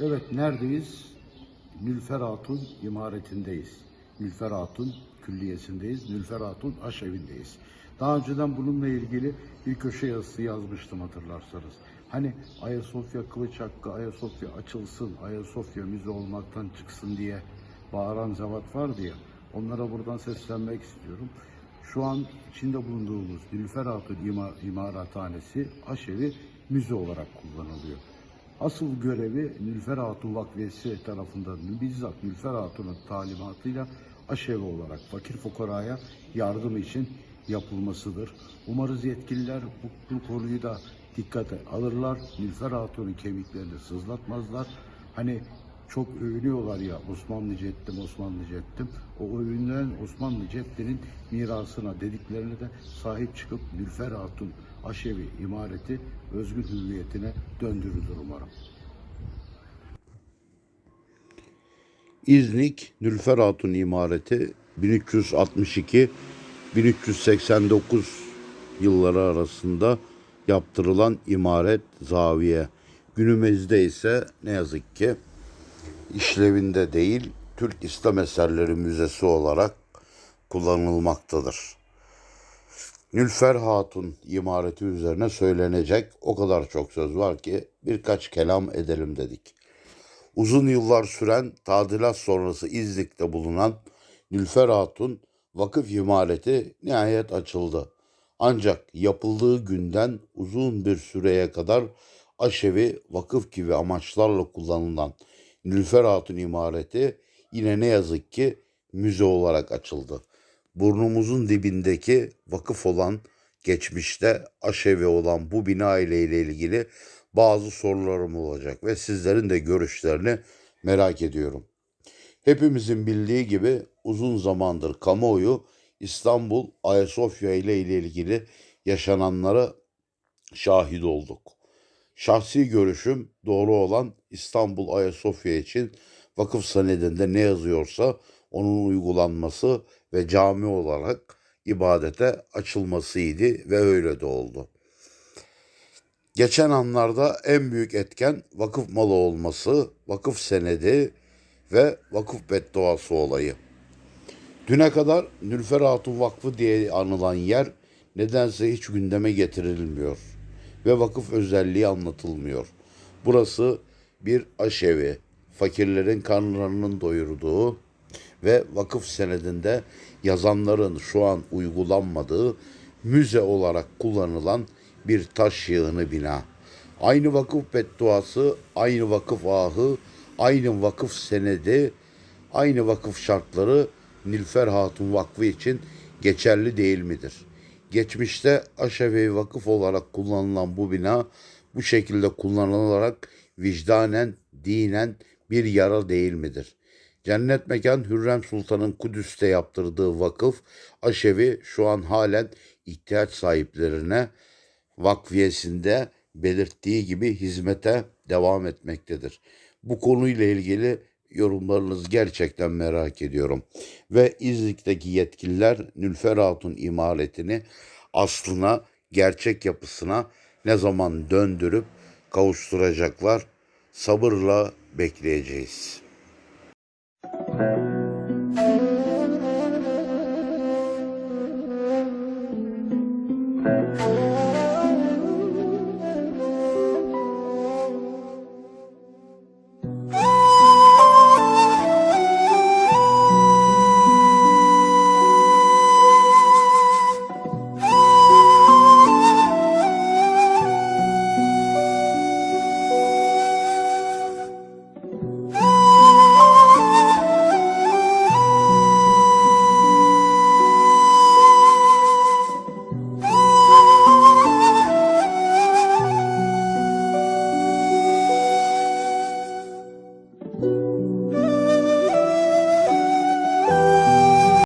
Evet neredeyiz? Nülfer Hatun imaretindeyiz. Nülfer Hatun külliyesindeyiz. Nülfer Hatun aşevindeyiz. Daha önceden bununla ilgili bir köşe yazısı yazmıştım hatırlarsanız. Hani Ayasofya Kılıç Hakkı, Ayasofya açılsın, Ayasofya müze olmaktan çıksın diye bağıran zevat vardı ya. Onlara buradan seslenmek istiyorum. Şu an içinde bulunduğumuz Nilüfer Hatun İma, İmarathanesi aşevi müze olarak kullanılıyor. Asıl görevi Nülfer Hatun Vakfiyesi tarafından bizzat Nülfer Hatun'un talimatıyla aşevi olarak fakir fukaraya yardım için yapılmasıdır. Umarız yetkililer bu, bu konuyu da dikkate alırlar. Nülfer Hatun'un kemiklerini sızlatmazlar. Hani çok övünüyorlar ya Osmanlı cettim, Osmanlı cettim. O övünen Osmanlı ceddinin mirasına dediklerine de sahip çıkıp Nülfer Hatun aşevi imareti özgür hüviyetine döndürülür umarım. İznik Nülfer Hatun imareti 1362-1389 yılları arasında yaptırılan imaret zaviye. Günümüzde ise ne yazık ki işlevinde değil Türk İslam Eserleri Müzesi olarak kullanılmaktadır. Nülfer Hatun imareti üzerine söylenecek o kadar çok söz var ki birkaç kelam edelim dedik. Uzun yıllar süren tadilat sonrası İznik'te bulunan Nülfer Hatun vakıf imareti nihayet açıldı. Ancak yapıldığı günden uzun bir süreye kadar aşevi vakıf gibi amaçlarla kullanılan Nülfer Hatun imareti yine ne yazık ki müze olarak açıldı. Burnumuzun dibindeki vakıf olan geçmişte aşevi olan bu bina ile ilgili bazı sorularım olacak ve sizlerin de görüşlerini merak ediyorum. Hepimizin bildiği gibi uzun zamandır kamuoyu İstanbul Ayasofya ile ilgili yaşananlara şahit olduk. Şahsi görüşüm doğru olan İstanbul Ayasofya için vakıf senedinde ne yazıyorsa onun uygulanması ve cami olarak ibadete açılmasıydı ve öyle de oldu. Geçen anlarda en büyük etken vakıf malı olması, vakıf senedi ve vakıf bedduası olayı. Düne kadar Nülfer Hatun Vakfı diye anılan yer nedense hiç gündeme getirilmiyor ve vakıf özelliği anlatılmıyor. Burası bir aşevi, fakirlerin karnlarının doyurduğu ve vakıf senedinde yazanların şu an uygulanmadığı müze olarak kullanılan bir taş yığını bina. Aynı vakıf bedduası, aynı vakıf ahı, aynı vakıf senedi, aynı vakıf şartları Nilfer Hatun Vakfı için geçerli değil midir? Geçmişte Aşevi Vakıf olarak kullanılan bu bina bu şekilde kullanılarak vicdanen, dinen bir yara değil midir? Cennet Mekan Hürrem Sultan'ın Kudüs'te yaptırdığı vakıf Aşevi şu an halen ihtiyaç sahiplerine vakfiyesinde belirttiği gibi hizmete devam etmektedir. Bu konuyla ilgili Yorumlarınızı gerçekten merak ediyorum. Ve İznik'teki yetkililer Nülfer Hatun imaretini aslına, gerçek yapısına ne zaman döndürüp kavuşturacaklar sabırla bekleyeceğiz. Müzik